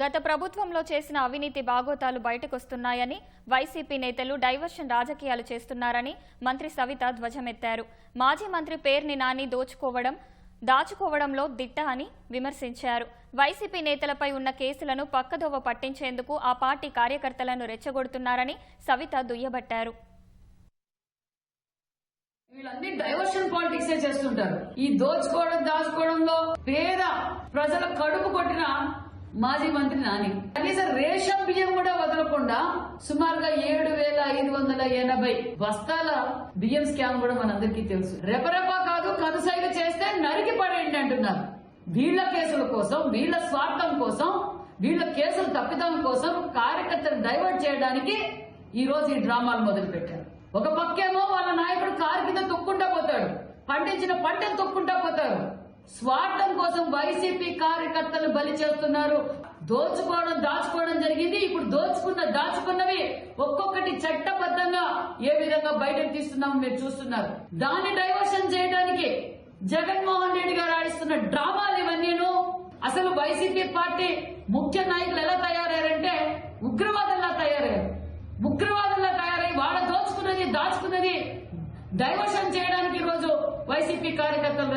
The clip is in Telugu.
గత ప్రభుత్వంలో చేసిన అవినీతి బాగోతాలు బయటకొస్తున్నాయని వైసీపీ నేతలు డైవర్షన్ రాజకీయాలు చేస్తున్నారని మంత్రి సవిత ధ్వజమెత్తారు. మాజీ మంత్రి పేర్ని నాని దోచుకోవడం దాచుకోవడంలో దిట్ట అని విమర్శించారు. వైసీపీ నేతలపై ఉన్న కేసులను పక్కదోవ పట్టించేందుకు ఆ పార్టీ కార్యకర్తలను రెచ్చగొడుతున్నారని సవిత దుయ్యబట్టారు. వీళ్ళన్నీ డైవర్షన్ పాలిటిక్స్ చేస్తుంటారు. ఈ దోచుకోవడం దాచుకోవడంలో పేద ప్రజల కడుపు కొట్టిన మాజీ మంత్రి నాని. కనీసం రేషన్ బియ్యం కూడా వదలకుండా సుమారుగా ఏడు వేల ఐదు వందల ఎనభై బస్తాల బియ్యం స్కామ్ కూడా మనందరికీ తెలుసు. రెపరెపా కాదు కనుసైగ చేస్తే నరికి పడేయండి అంటున్నారు. వీళ్ళ కేసుల కోసం వీళ్ళ స్వార్థం కోసం వీళ్ళ కేసులు తప్పిదం కోసం కార్యకర్తలు డైవర్ట్ చేయడానికి ఈ రోజు ఈ డ్రామాలు మొదలు పెట్టారు ఒక పక్కేమో వాళ్ళ నాయకుడు కారు కింద తొక్కుంటా పోతాడు. పండించిన పంటను తొక్కుంటా పోతారు స్వార్థం కోసం వైసీపీ కార్యకర్తలు బలి చేస్తున్నారు. దోచుకోవడం దాచుకోవడం జరిగింది. ఇప్పుడు దోచుకున్న దాచుకున్నవి ఒక్కొక్కటి చట్టబద్ధంగా ఏ విధంగా బయటకు తీస్తున్నామో మీరు చూస్తున్నారు. దాన్ని డైవర్షన్ చేయడానికి జగన్మోహన్ రెడ్డి గారు ఆడిస్తున్న డ్రామాలు ఇవన్నీను. అసలు వైసీపీ పార్టీ ముఖ్య నాయకులు ఎలా తయారయ్యారంటే ఉగ్రవాదంలా తయారయ్యారు. ఉగ్రవాదంలా తయారై వాళ్ళ దోచుకున్నది దాచుకున్నది డైవర్షన్ చేయడానికి ఈరోజు వైసీపీ కార్యకర్తలు